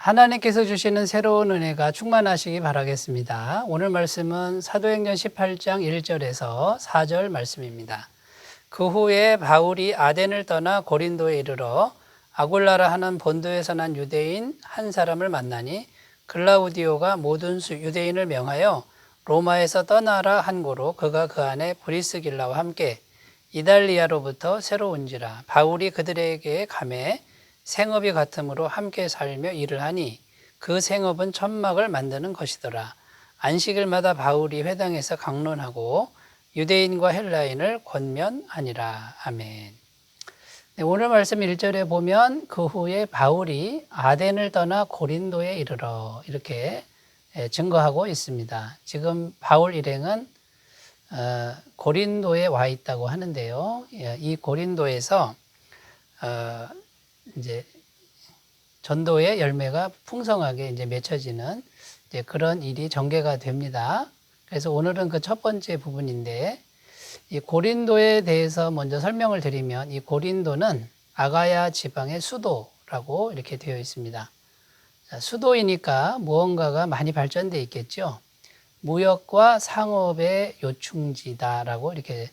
하나님께서 주시는 새로운 은혜가 충만하시기 바라겠습니다. 오늘 말씀은 사도행전 18장 1절에서 4절 말씀입니다. 그 후에 바울이 아덴을 떠나 고린도에 이르러 아굴라라 하는 본도에서 난 유대인 한 사람을 만나니 글라우디오가 모든 수 유대인을 명하여 로마에서 떠나라 한 고로 그가 그 안에 브리스길라와 함께 이달리아로부터 새로 온지라 바울이 그들에게 감해 생업이 같으므로 함께 살며 일을 하니 그 생업은 천막을 만드는 것이더라. 안식일마다 바울이 회당에서 강론하고 유대인과 헬라인을 권면하니라. 아멘. 네, 오늘 말씀 1절에 보면 그 후에 바울이 아덴을 떠나 고린도에 이르러 이렇게 예, 증거하고 있습니다. 지금 바울 일행은 어, 고린도에 와 있다고 하는데요. 예, 이 고린도에서 어, 이제 전도의 열매가 풍성하게 이제 맺혀지는 이제 그런 일이 전개가 됩니다. 그래서 오늘은 그 첫 번째 부분인데 이 고린도에 대해서 먼저 설명을 드리면 이 고린도는 아가야 지방의 수도라고 이렇게 되어 있습니다. 자, 수도이니까 무언가가 많이 발전돼 있겠죠. 무역과 상업의 요충지다라고 이렇게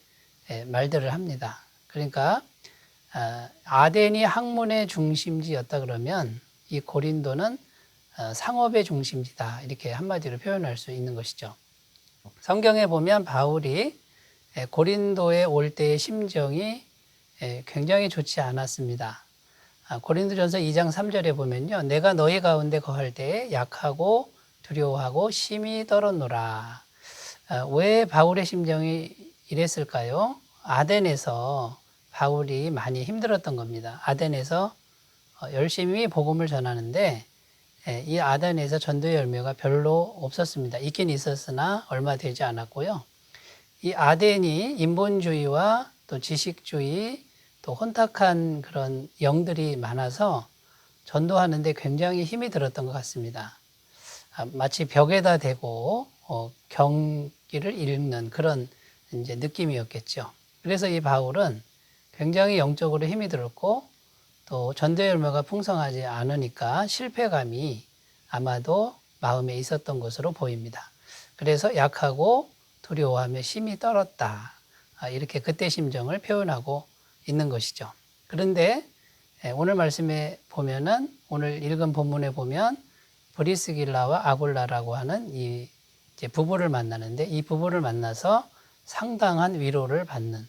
예, 말들을 합니다. 그러니까 아, 아덴이 학문의 중심지였다 그러면 이 고린도는 어, 상업의 중심지다 이렇게 한마디로 표현할 수 있는 것이죠. 성경에 보면 바울이 예, 고린도에 올 때의 심정이 예, 굉장히 좋지 않았습니다. 아, 고린도전서 2장 3절에 보면요. 내가 너희 가운데 거할 때에 약하고 두려워하고 심히 떨었노라. 아, 왜 바울의 심정이 이랬을까요? 아덴에서 바울이 많이 힘들었던 겁니다. 아덴에서 어, 열심히 복음을 전하는데 예, 이 아덴에서 전도의 열매가 별로 없었습니다. 있긴 있었으나 얼마 되지 않았고요. 이 아덴이 인본주의와 또 지식주의 또 혼탁한 그런 영들이 많아서 전도하는데 굉장히 힘이 들었던 것 같습니다. 아, 마치 벽에다 대고 어, 경기를 읽는 그런 이제 느낌이었겠죠. 그래서 이 바울은 굉장히 영적으로 힘이 들었고 또 전도 열매가 풍성하지 않으니까 실패감이 아마도 마음에 있었던 것으로 보입니다. 그래서 약하고 두려워하며 심히 떨었다. 아, 이렇게 그때 심정을 표현하고 있는 것이죠. 그런데 예, 오늘 말씀에 보면은 오늘 읽은 본문에 보면 브리스길라와 아굴라라고 하는 이 부부를 만나는데 이 부부를 만나서 상당한 위로를 받는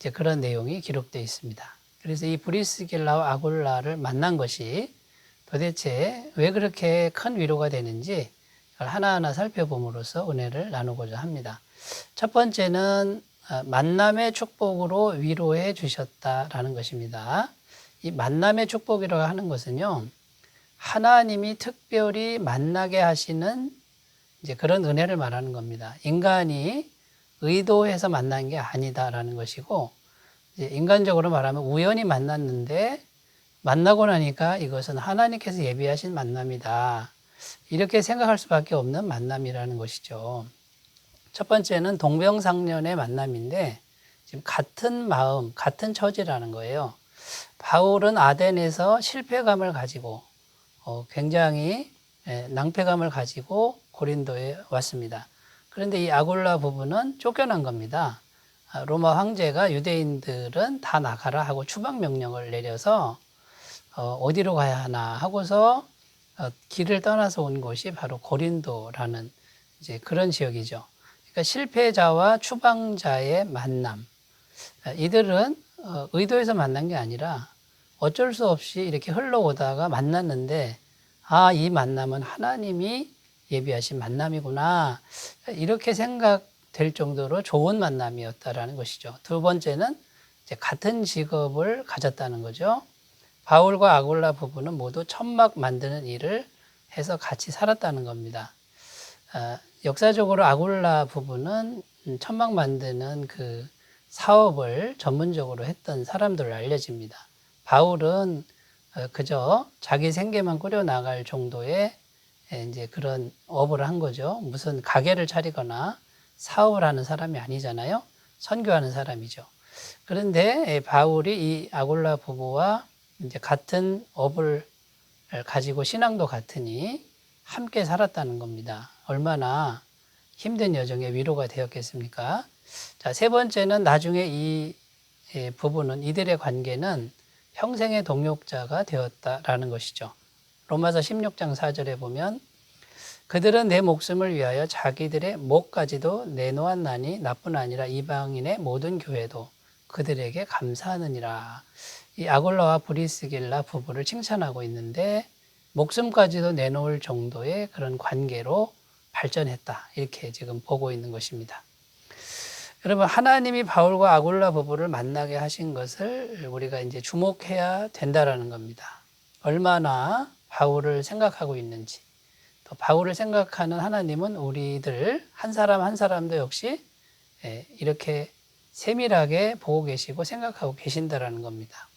이제 그런 내용이 기록되어 있습니다. 그래서 이 브리스길라와 아굴라를 만난 것이 도대체 왜 그렇게 큰 위로가 되는지 하나하나 살펴봄으로써 은혜를 나누고자 합니다. 첫 번째는 어, 만남의 축복으로 위로해 주셨다라는 것입니다. 이 만남의 축복이라고 하는 것은요, 하나님이 특별히 만나게 하시는 이제 그런 은혜를 말하는 겁니다. 인간이 의도해서 만난 게 아니다라는 것이고, 인간적으로 말하면 우연히 만났는데, 만나고 나니까 이것은 하나님께서 예비하신 만남이다. 이렇게 생각할 수밖에 없는 만남이라는 것이죠. 첫 번째는 동병상련의 만남인데 지금 같은 마음, 같은 처지라는 거예요. 바울은 아덴에서 실패감을 가지고 어, 굉장히 예, 낭패감을 가지고 고린도에 왔습니다. 그런데 이 아굴라 부부는 쫓겨난 겁니다. 아, 로마 황제가 유대인들은 다 나가라 하고 추방 명령을 내려서 어, 어디로 가야 하나 하고서 어, 길을 떠나서 온 곳이 바로 고린도라는 이제 그런 지역이죠. 그러니까 실패자와 추방자의 만남. 이들은 어, 의도해서 만난 게 아니라 어쩔 수 없이 이렇게 흘러오다가 만났는데 아, 이 만남은 하나님이 예비하신 만남이구나. 이렇게 생각될 정도로 좋은 만남이었다라는 것이죠. 두 번째는 같은 직업을 가졌다는 거죠. 바울과 아굴라 부부는 모두 천막 만드는 일을 해서 같이 살았다는 겁니다. 아, 역사적으로 아굴라 부부는 천막 만드는 그 사업을 전문적으로 했던 사람들로 알려집니다. 바울은 어, 그저 자기 생계만 꾸려 나갈 정도의 이제 그런 업을 한 거죠. 무슨 가게를 차리거나 사업을 하는 사람이 아니잖아요. 선교하는 사람이죠. 그런데 바울이 이 아굴라 부부와 이제 같은 업을 가지고 신앙도 같으니 함께 살았다는 겁니다. 얼마나 힘든 여정의 위로가 되었겠습니까? 자, 세 번째는 나중에 이 예, 부부는 이들의 관계는 평생의 동역자가 되었다라는 것이죠. 로마서 16장 4절에 보면 그들은 내 목숨을 위하여 자기들의 목까지도 내놓았나니 나뿐 아니라 이방인의 모든 교회도 그들에게 감사하느니라. 이 아골라와 브리스길라 부부를 칭찬하고 있는데 목숨까지도 내놓을 정도의 그런 관계로 발전했다. 이렇게 지금 보고 있는 것입니다. 여러분 하나님이 바울과 아골라 부부를 만나게 하신 것을 우리가 이제 주목해야 된다라는 겁니다. 얼마나 바울을 생각하고 있는지 또 바울을 생각하는 하나님은 우리들 한 사람 한 사람도 역시 예, 이렇게 세밀하게 보고 계시고 생각하고 계신다라는 겁니다.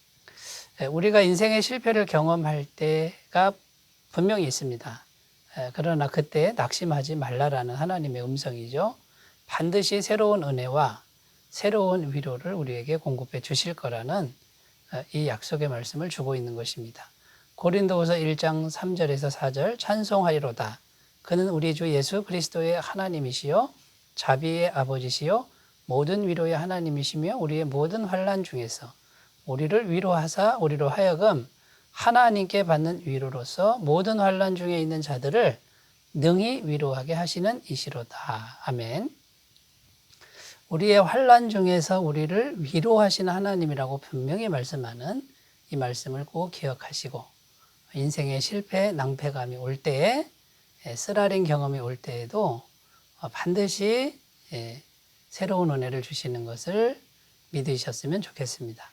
예, 우리가 인생의 실패를 경험할 때가 분명히 있습니다. 예, 그러나 그때 낙심하지 말라라는 하나님의 음성이죠. 반드시 새로운 은혜와 새로운 위로를 우리에게 공급해 주실 거라는 어, 이 약속의 말씀을 주고 있는 것입니다. 고린도후서 1장 3절에서 4절 찬송하리로다. 그는 우리 주 예수 그리스도의 하나님이시요 자비의 아버지시요 모든 위로의 하나님이시며 우리의 모든 환란 중에서 우리를 위로하사 우리로 하여금 하나님께 받는 위로로서 모든 환란 중에 있는 자들을 능히 위로하게 하시는 이시로다. 아멘. 우리의 환란 중에서 우리를 위로하시는 하나님이라고 분명히 말씀하는 이 말씀을 꼭 기억하시고 인생의 실패, 낭패감이 올 때에 예, 쓰라린 경험이 올 때에도 어, 반드시 예, 새로운 은혜를 주시는 것을 믿으셨으면 좋겠습니다.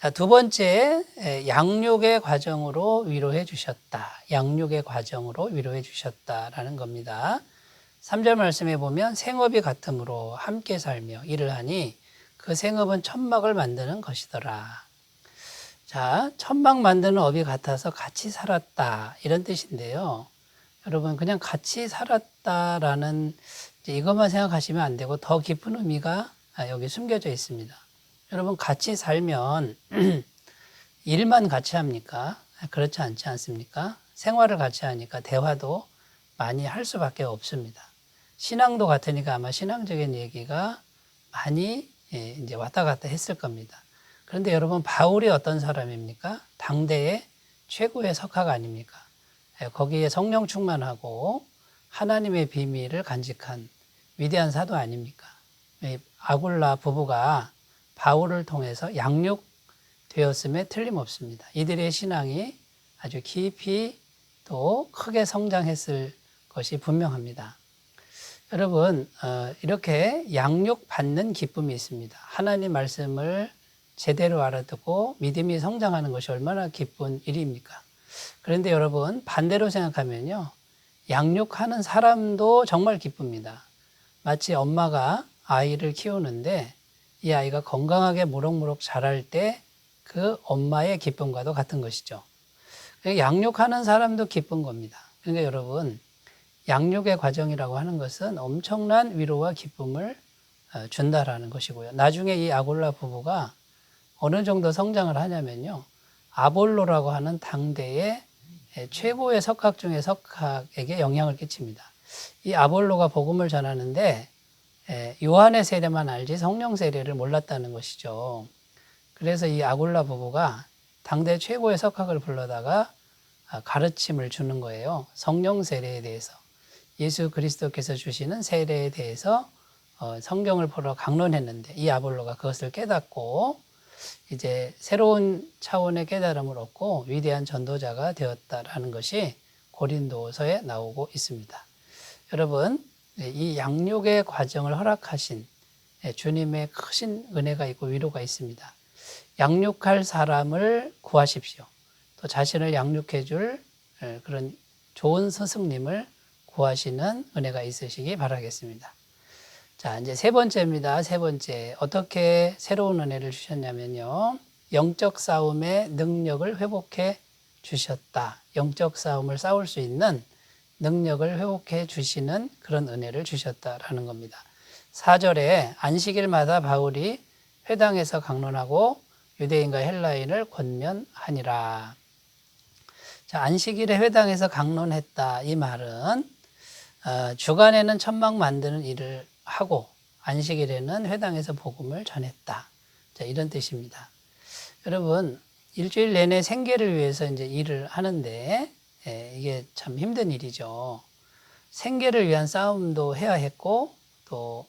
자, 두 번째, 예, 양육의 과정으로 위로해 주셨다. 양육의 과정으로 위로해 주셨다라는 겁니다. 3절 말씀에 보면 생업이 같으므로 함께 살며 일을 하니 그 생업은 천막을 만드는 것이더라. 자, 천막 만드는 업이 같아서 같이 살았다. 이런 뜻인데요. 여러분, 그냥 같이 살았다라는 이것만 생각하시면 안 되고 더 깊은 의미가 여기 숨겨져 있습니다. 여러분, 같이 살면 일만 같이 합니까? 그렇지 않지 않습니까? 생활을 같이 하니까 대화도 많이 할 수밖에 없습니다. 신앙도 같으니까 아마 신앙적인 얘기가 많이 예, 이제 왔다 갔다 했을 겁니다. 그런데 여러분 바울이 어떤 사람입니까? 당대의 최고의 석학 아닙니까? 예, 거기에 성령 충만하고 하나님의 비밀을 간직한 위대한 사도 아닙니까? 아굴라 부부가 바울을 통해서 양육되었음에 틀림없습니다. 이들의 신앙이 아주 깊이 또 크게 성장했을 것이 분명합니다. 여러분, 어, 이렇게 양육받는 기쁨이 있습니다. 하나님 말씀을 제대로 알아듣고 믿음이 성장하는 것이 얼마나 기쁜 일입니까? 그런데 여러분, 반대로 생각하면요. 양육하는 사람도 정말 기쁩니다. 마치 엄마가 아이를 키우는데 이 아이가 건강하게 무럭무럭 자랄 때 그 엄마의 기쁨과도 같은 것이죠. 양육하는 사람도 기쁜 겁니다. 그러니까 여러분, 양육의 과정이라고 하는 것은 엄청난 위로와 기쁨을 어, 준다라는 것이고요. 나중에 이 아골라 부부가 어느 정도 성장을 하냐면요. 아볼로라고 하는 당대의 최고의 석학 중의 석학에게 영향을 끼칩니다. 이 아볼로가 복음을 전하는데 요한의 세례만 알지 성령 세례를 몰랐다는 것이죠. 그래서 이 아골라 부부가 당대 최고의 석학을 불러다가 아, 가르침을 주는 거예요. 성령 세례에 대해서. 예수 그리스도께서 주시는 세례에 대해서 어, 성경을 보러 강론했는데 이 아볼로가 그것을 깨닫고 이제 새로운 차원의 깨달음을 얻고 위대한 전도자가 되었다라는 것이 고린도서에 나오고 있습니다. 여러분, 네, 이 양육의 과정을 허락하신 네, 주님의 크신 은혜가 있고 위로가 있습니다. 양육할 사람을 구하십시오. 또 자신을 양육해 줄 네, 그런 좋은 스승님을 구하시는 은혜가 있으시기 바라겠습니다. 자, 이제 세 번째입니다. 세 번째. 어떻게 새로운 은혜를 주셨냐면요. 영적 싸움의 능력을 회복해 주셨다. 영적 싸움을 싸울 수 있는 능력을 회복해 주시는 그런 은혜를 주셨다라는 겁니다. 4절에 안식일마다 바울이 회당에서 강론하고 유대인과 헬라인을 권면하니라. 자, 안식일에 회당에서 강론했다. 이 말은 어, 주간에는 천막 만드는 일을 하고 안식일에는 회당에서 복음을 전했다. 자, 이런 뜻입니다. 여러분, 일주일 내내 생계를 위해서 이제 일을 하는데 예, 이게 참 힘든 일이죠. 생계를 위한 싸움도 해야 했고 또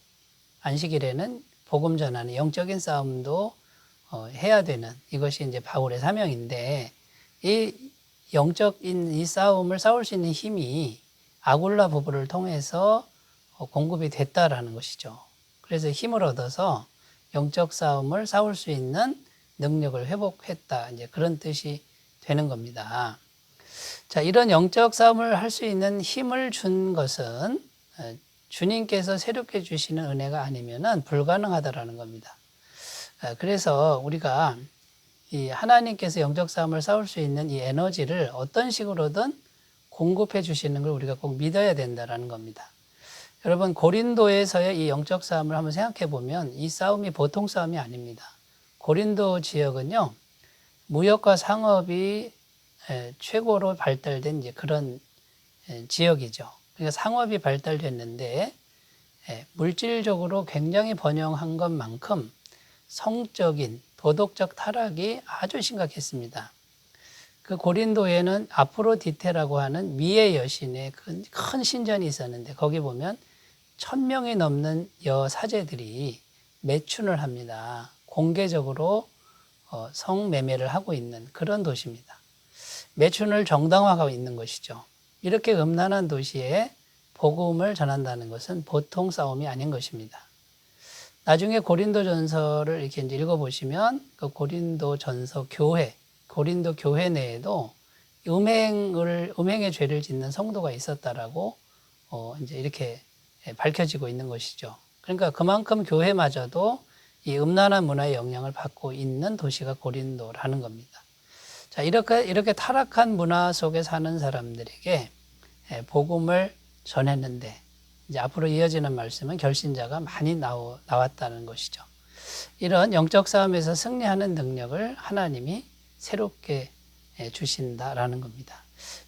안식일에는 복음 전하는 영적인 싸움도 어, 해야 되는 이것이 이제 바울의 사명인데 이 영적인 이 싸움을 싸울 수 있는 힘이 아굴라 부부를 통해서 어, 공급이 됐다라는 것이죠. 그래서 힘을 얻어서 영적 싸움을 싸울 수 있는 능력을 회복했다. 이제 그런 뜻이 되는 겁니다. 자, 이런 영적 싸움을 할 수 있는 힘을 준 것은 어, 주님께서 새롭게 주시는 은혜가 아니면은 불가능하다라는 겁니다. 어, 그래서 우리가 이 하나님께서 영적 싸움을 싸울 수 있는 이 에너지를 어떤 식으로든 공급해 주시는 걸 우리가 꼭 믿어야 된다라는 겁니다. 여러분 고린도에서의 이 영적 싸움을 한번 생각해 보면 이 싸움이 보통 싸움이 아닙니다. 고린도 지역은요 무역과 상업이 에, 최고로 발달된 이제 그런 에, 지역이죠. 그러니까 상업이 발달됐는데 에, 물질적으로 굉장히 번영한 것만큼 성적인 도덕적 타락이 아주 심각했습니다. 그 고린도에는 아프로디테라고 하는 미의 여신의 큰, 큰 신전이 있었는데 거기 보면 천 명이 넘는 여 사제들이 매춘을 합니다. 공개적으로 어, 성매매를 하고 있는 그런 도시입니다. 매춘을 정당화하고 있는 것이죠. 이렇게 음란한 도시에 복음을 전한다는 것은 보통 싸움이 아닌 것입니다. 나중에 고린도 전서를 이렇게 이제 읽어보시면 그 고린도 전서 교회, 고린도 교회 내에도 음행을 음행의 죄를 짓는 성도가 있었다라고 어 이제 이렇게 밝혀지고 있는 것이죠. 그러니까 그만큼 교회마저도 이 음란한 문화의 영향을 받고 있는 도시가 고린도라는 겁니다. 자, 이렇게 이렇게 타락한 문화 속에 사는 사람들에게 복음을 전했는데 이제 앞으로 이어지는 말씀은 결신자가 많이 나오, 나왔다는 것이죠. 이런 영적 싸움에서 승리하는 능력을 하나님이 새롭게 주신다라는 겁니다.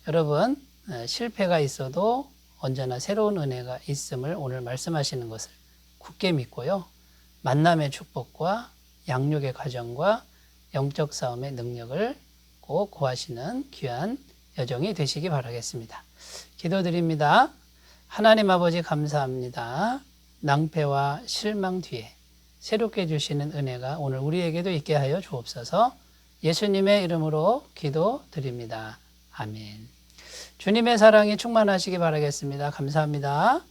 여러분, 실패가 있어도 언제나 새로운 은혜가 있음을 오늘 말씀하시는 것을 굳게 믿고요. 만남의 축복과 양육의 과정과 영적 싸움의 능력을 꼭 구하시는 귀한 여정이 되시기 바라겠습니다. 기도드립니다. 하나님 아버지 감사합니다. 낭패와 실망 뒤에 새롭게 주시는 은혜가 오늘 우리에게도 있게 하여 주옵소서 예수님의 이름으로 기도 드립니다. 아멘. 주님의 사랑이 충만하시기 바라겠습니다. 감사합니다.